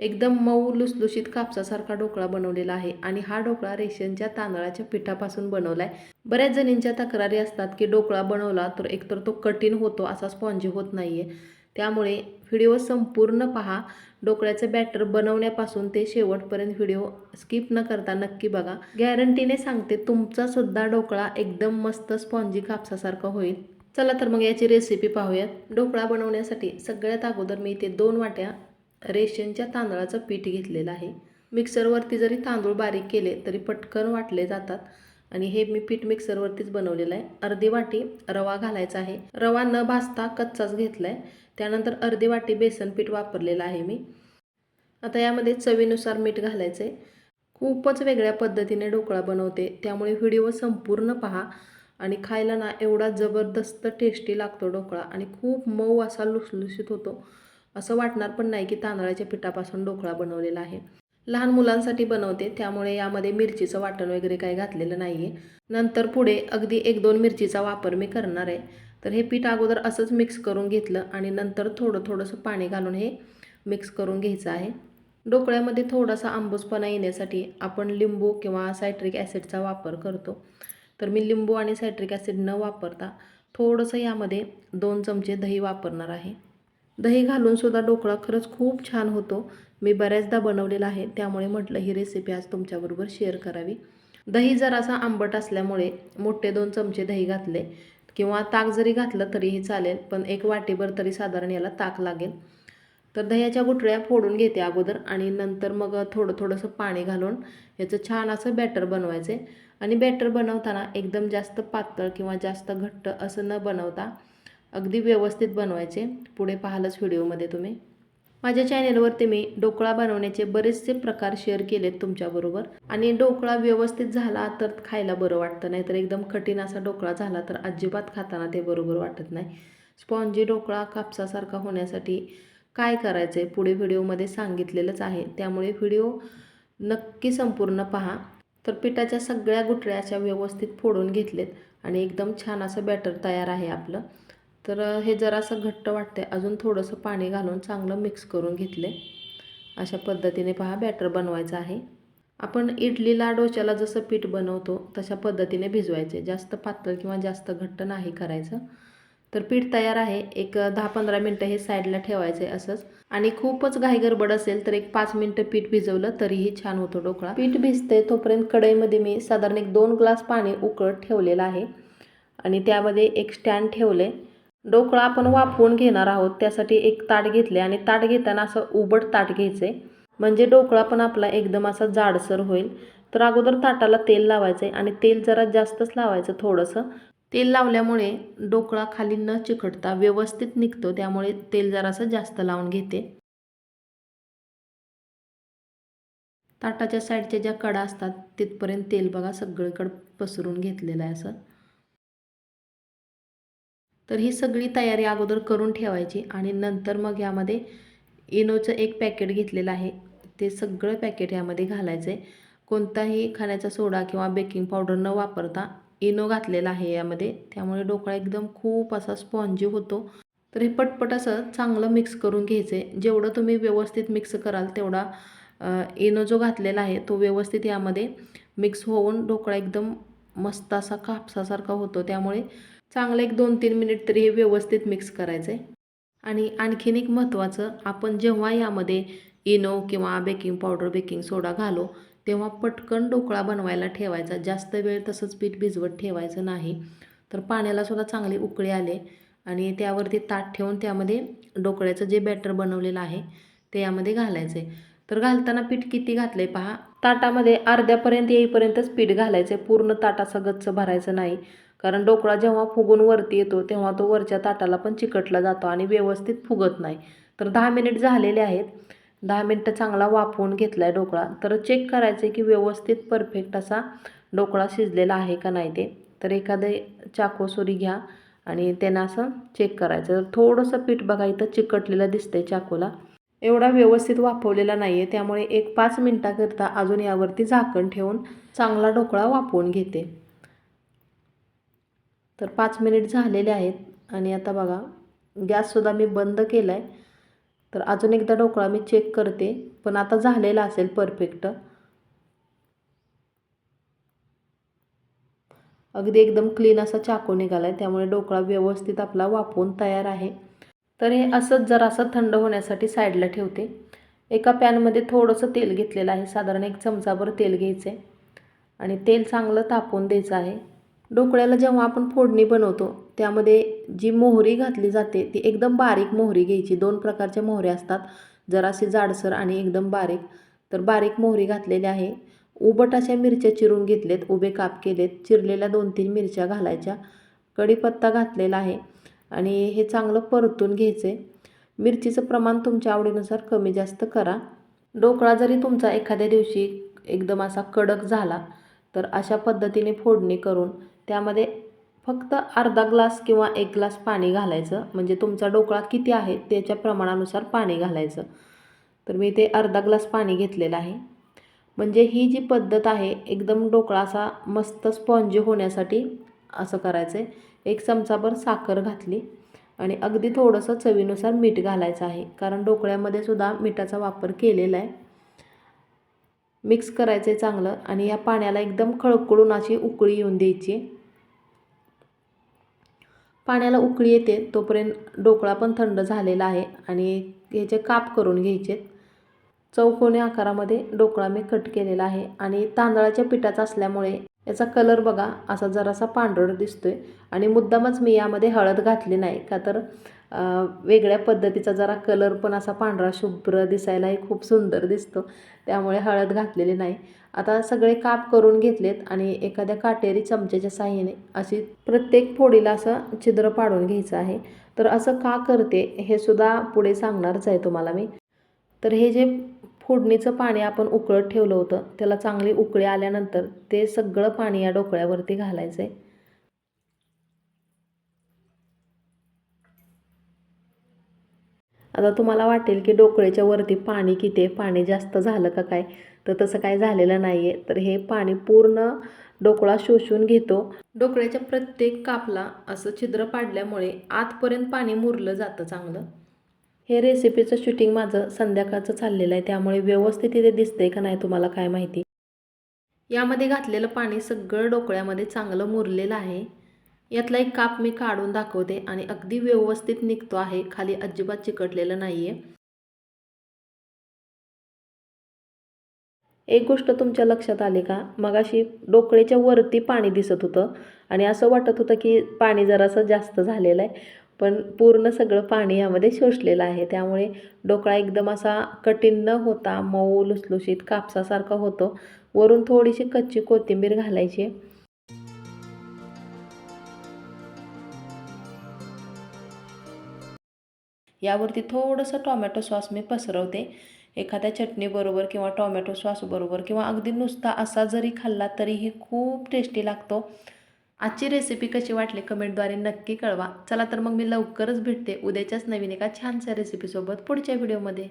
एकदम मऊ लुसलुशीत कापसासारखा ढोकळा बनवलेला आहे आणि हा ढोकळा रेशनच्या तांदळाच्या पिठापासून बनवला आहे बऱ्याच जणींच्या तक्रारी असतात की ढोकळा बनवला तर एकतर तो कठीण होतो असा स्पॉन्जी होत नाही आहे त्यामुळे व्हिडिओ संपूर्ण पहा. ढोकळ्याचं बॅटर बनवण्यापासून ते शेवटपर्यंत व्हिडिओ स्किप न करता नक्की बघा. गॅरंटीने सांगते तुमचा सुद्धा ढोकळा एकदम मस्त स्पॉन्जी कापसासारखा होईल. चला तर मग याची रेसिपी पाहूयात. ढोकळा बनवण्यासाठी सगळ्यात अगोदर मी इथे दोन वाट्या रेशनच्या तांदळाचं पीठ घेतलेलं आहे. मिक्सरवरती जरी तांदूळ बारीक केले तरी पटकन वाटले जातात. आणि हे मी पीठ मिक्सरवरतीच बनवलेलं आहे. अर्धी वाटी रवा घालायचा आहे. रवा न भाजता कच्चाच घेतला आहे त्यानंतर अर्धी वाटी बेसन पीठ वापरलेलं आहे मी. आता यामध्ये चवीनुसार मीठ घालायचं आहे खूपच वेगळ्या पद्धतीने ढोकळा बनवते. त्यामुळे व्हिडिओ संपूर्ण पहा. आणि खायला ना एवढा जबरदस्त टेस्टी लागतो ढोकळा. आणि खूप मऊ असा लुसलुशीत होतो. असं वाटणार पण नाही की तांदळाच्या पिठापासून ढोकळा बनवलेला आहे. लहान मुलांसाठी बनवते त्यामुळे यामध्ये मिरचीचं वाटण वगैरे काही घातलेलं नाही आहे नंतर पुढे अगदी एक दोन मिरचीचा वापर मी करणार आहे. तर हे पीठ अगोदर असंच मिक्स करून घेतलं आणि नंतर थोडं थोडंसं पाणी घालून हे मिक्स करून घ्यायचं आहे. ढोकळ्यामध्ये थोडासा आंबूसपणा येण्यासाठी आपण लिंबू किंवा सायट्रिक ॲसिडचा वापर करतो. तर मी लिंबू आणि सायट्रिक ॲसिड न वापरता थोडंसं यामध्ये दोन चमचे दही वापरणार आहे. दही घालून सुद्धा ढोकळा खरंच खूप छान होतो. मी बऱ्याचदा बनवलेला आहे त्यामुळे म्हटलं ही रेसिपी आज तुमच्याबरोबर शेअर करावी. दही जरासा आंबट असल्यामुळे मोठे दोन चमचे दही घातले किंवा ताक जरी घातलं तरीही चालेल पण एक वाटीभर तरी साधारण याला ताक लागेल. तर दह्याच्या गुठळ्या फोडून घेते अगोदर आणि नंतर मग थोडं थोडंसं पाणी घालून याचं छान असं बॅटर बनवायचे. आणि बॅटर बनवताना एकदम जास्त पातळ किंवा जास्त घट्ट असं न बनवता अगदी व्यवस्थित बनवायचे. पुढे पाहालच व्हिडिओमध्ये तुम्ही. माझ्या चॅनेलवरती मी ढोकळा बनवण्याचे बरेचसे प्रकार शेअर केलेत तुमच्याबरोबर. आणि ढोकळा व्यवस्थित झाला तर खायला बरं वाटतं. नाहीतर एकदम कठीण असा ढोकळा झाला तर अजिबात खाताना ते बरोबर वाटत नाही. स्पॉन्जी ढोकळा कापसासारखा होण्यासाठी काय करायचं आहे पुढे व्हिडिओमध्ये सांगितलेलंच आहे. त्यामुळे व्हिडिओ नक्की संपूर्ण पहा. तर पिठाच्या सगळ्या गुठळ्या अशा व्यवस्थित फोडून घेतलेत. आणि एकदम छान असं बॅटर तयार आहे आपलं. तर हे जरासं घट्ट वाटते अजून थोडंसं पाणी घालून चांगलं मिक्स करून घेतले. अशा पद्धतीने पहा बॅटर बनवायचं आहे. आपण इडलीला डोश्याला जसं पीठ बनवतो तशा पद्धतीने भिजवायचे. जास्त पातळ किंवा जास्त घट्ट नाही करायचं. तर पीठ तयार आहे. एक दहा पंधरा मिनटं हे साईडला ठेवायचं आहे असंच. आणि खूपच घाई गडबड असेल तर एक पाच मिनटं पीठ भिजवलं तरीही छान होतो ढोकळा. पीठ भिजते तोपर्यंत कढईमध्ये मी साधारण एक दोन ग्लास पाणी उकळत ठेवलेलं आहे. आणि त्यामध्ये एक स्टँड ठेवले. ढोकळा आपण वाफवून घेणार आहोत. त्यासाठी एक ताट घेतले आणि ताट घेताना असं उबड ताट घ्यायचं. आहे म्हणजे ढोकळा पण आपला एकदम असा जाडसर होईल. तर अगोदर ताटाला तेल लावायचं आहे आणि तेल जरा जास्तच लावायचं थोडंसं. तेल लावल्यामुळे ढोकळा खाली न चिकटता व्यवस्थित निघतो. त्यामुळे तेल जरासं जास्त लावून घेते. ताटाच्या साईडच्या ज्या कडा असतात तिथपर्यंत तेल बघा सगळीकडं पसरून घेतलेलं आहे असं. तर ही सगळी तयारी अगोदर करून ठेवायची आणि नंतर मग यामध्ये इनोचं एक पॅकेट घेतलेलं आहे. ते सगळं पॅकेट यामध्ये घालायचं आहे कोणताही खाण्याचा सोडा किंवा बेकिंग पावडर न वापरता इनो घातलेला आहे यामध्ये. त्यामुळे ढोकळा एकदम खूप असा स्पॉन्जी होतो. तर हे पटपट असं चांगलं मिक्स करून घ्यायचं आहे जेवढं तुम्ही व्यवस्थित मिक्स कराल तेवढा इनो जो घातलेला आहे तो व्यवस्थित यामध्ये मिक्स होऊन ढोकळा एकदम मस्त असा कापसासारखा होतो. त्यामुळे चांगलं एक दोन तीन मिनिट तरी हे व्यवस्थित मिक्स करायचं आहे आणि आणखीन एक महत्त्वाचं आपण जेव्हा यामध्ये इनो किंवा बेकिंग पावडर बेकिंग सोडा घालो तेव्हा पटकन ढोकळा बनवायला ठेवायचा. जास्त वेळ तसंच पीठ भिजवत ठेवायचं नाही. तर पाण्याला सुद्धा उकळे उकळी आले. आणि त्यावरती ताट ठेवून त्यामध्ये ढोकळ्याचं जे बॅटर बनवलेलं आहे ते यामध्ये घालायचं आहे तर घालताना पीठ किती घातलं आहे पहा. ताटामध्ये अर्ध्यापर्यंत येईपर्यंतच पीठ घालायचं आहे पूर्ण ताट गच्च भरायचं नाही. कारण ढोकळा जेव्हा फुगून वरती येतो तेव्हा तो वरच्या ताटाला पण चिकटला जातो आणि व्यवस्थित फुगत नाही. तर दहा मिनिट झालेले आहेत. दहा मिनटं चांगला वाफवून घेतला आहे ढोकळा. तर चेक करायचं आहे की व्यवस्थित परफेक्ट असा ढोकळा शिजलेला आहे का नाही ते. तर एखादं चाकोसुरी घ्या आणि त्यांना असं चेक करायचं. थोडंसं पीठ बघा इथं चिकटलेलं दिसतंय चाकूला. एवढा व्यवस्थित वाफवलेला नाही आहे त्यामुळे एक पाच मिनटाकरता अजून यावरती झाकण ठेवून चांगला ढोकळा वाफवून घेते. तर पाच मिनिट झालेले आहेत आणि आता बघा गॅससुद्धा मी बंद केला आहे तर अजून एकदा ढोकळा मी चेक करते पण आता झालेला असेल परफेक्ट अगदी एकदम क्लीन असा चाकू निघाला आहे त्यामुळे ढोकळा व्यवस्थित आपला वापरून तयार आहे. तर हे असंच जरासं थंड होण्यासाठी साईडला ठेवते. एका पॅनमध्ये थोडंसं तेल घेतलेलं आहे साधारण एक चमचाभर तेल घ्यायचं आहे आणि तेल चांगलं तापवून द्यायचं आहे. ढोकळ्याला जेव्हा आपण फोडणी बनवतो त्यामध्ये जी मोहरी घातली जाते ती एकदम बारीक मोहरी घ्यायची. दोन प्रकारच्या मोहऱ्या असतात. जराशी जाडसर आणि एकदम बारीक. तर बारीक मोहरी घातलेली आहे. उबट अशा मिरच्या चिरून घेतलेत. उभे काप केलेत. चिरलेल्या दोन तीन मिरच्या घालायच्या. कढीपत्ता घातलेला आहे. आणि हे चांगलं परतून घ्यायचे मिरचीचं प्रमाण तुमच्या आवडीनुसार कमी जास्त करा. ढोकळा जरी तुमचा एखाद्या दिवशी एकदम असा कडक झाला तर अशा पद्धतीने फोडणी करून त्यामध्ये फक्त अर्धा ग्लास किंवा एक ग्लास पाणी घालायचं. म्हणजे तुमचा ढोकळा किती आहे त्याच्या प्रमाणानुसार पाणी घालायचं. तर मी ते अर्धा ग्लास पाणी घेतलेलं आहे. म्हणजे ही जी पद्धत आहे एकदम ढोकळा असा मस्त स्पॉन्जी होण्यासाठी असं करायचं आहे एक चमचाभर साखर घातली आणि अगदी थोडंसं चवीनुसार मीठ घालायचं आहे. कारण ढोकळ्यामध्ये सुद्धा मिठाचा वापर केलेला आहे. मिक्स करायचं आहे चांगलं आणि या पाण्याला एकदम खळखळून अशी उकळी येऊन द्यायची. पाण्याला उकळी येते तोपर्यंत ढोकळा पण थंड झालेला आहे आणि ह्याचे काप करून घ्यायचे चौकोनी आकारामध्ये ढोकळा मी कट केलेला आहे. आणि तांदळाच्या पिठाचा असल्यामुळे याचा कलर बघा असा जरासा पांढरट आहे आणि मुद्दामच मी यामध्ये हळद घातली नाही का तर वेगळ्या पद्धतीचा जरा कलर पण असा पांढरा शुभ्र दिसायलाही खूप सुंदर दिसतो. त्यामुळे हळद घातलेली नाही. आता सगळे काप करून घेतलेत आणि एखाद्या काटेरी चमच्याच्या साह्याने अशी प्रत्येक फोडीला असं छिद्र पाडून घ्यायचं आहे. तर असं का करते हे सुद्धा पुढे सांगणारच आहे तुम्हाला मी. तर हे जे फोडणीचं पाणी आपण उकळत ठेवलं होतं. त्याला चांगली उकळी आल्यानंतर ते सगळं पाणी या ढोकळ्यावरती घालायचं आहे आता तुम्हाला वाटेल की डोकळ्याच्या वरती पाणी किती आहे? पाणी जास्त झालं का काय? तर तसं काय झालेलं नाही आहे तर हे पाणी पूर्ण डोकळा शोषून घेतो. डोकळ्याच्या प्रत्येक कापला असं छिद्र पाडल्यामुळे आतपर्यंत पाणी मुरलं जातं चांगलं. हे रेसिपीचं शूटिंग माझं संध्याकाळचं चाललेलं आहे. त्यामुळे व्यवस्थित इथे दिसतंय का नाही तुम्हाला काय माहिती? यामध्ये घातलेलं पाणी सगळं डोकळ्यामध्ये चांगलं मुरलेलं आहे. यातला एक काप मी काढून दाखवते आणि अगदी व्यवस्थित निघतो आहे. खाली अजिबात चिकटलेलं नाही आहे एक गोष्ट तुमच्या लक्षात आली का? मगाशी डोकळेच्या वरती पाणी दिसत होतं आणि असं वाटत होतं की पाणी जरासं जास्त झालेलं आहे. पण पूर्ण सगळं पाणी यामध्ये शोषलेलं आहे. त्यामुळे डोकळा एकदम असा कठीण न होता मऊ लुसलुशीत कापसासारखा होतो. वरून थोडीशी कच्ची कोथिंबीर घालायची. यावरती थोडंसं टॉमॅटो सॉस मी पसरवते. एखाद्या चटणीबरोबर किंवा टॉमॅटो सॉसबरोबर किंवा अगदी नुसता असा जरी खाल्ला तरीही खूप टेस्टी लागतो. आजची रेसिपी कशी वाटली कमेंटद्वारे नक्की कळवा. चला तर मग मी लवकरच भेटते उद्याच्याच नवीन एका छानशा रेसिपीसोबत पुढच्या व्हिडिओमध्ये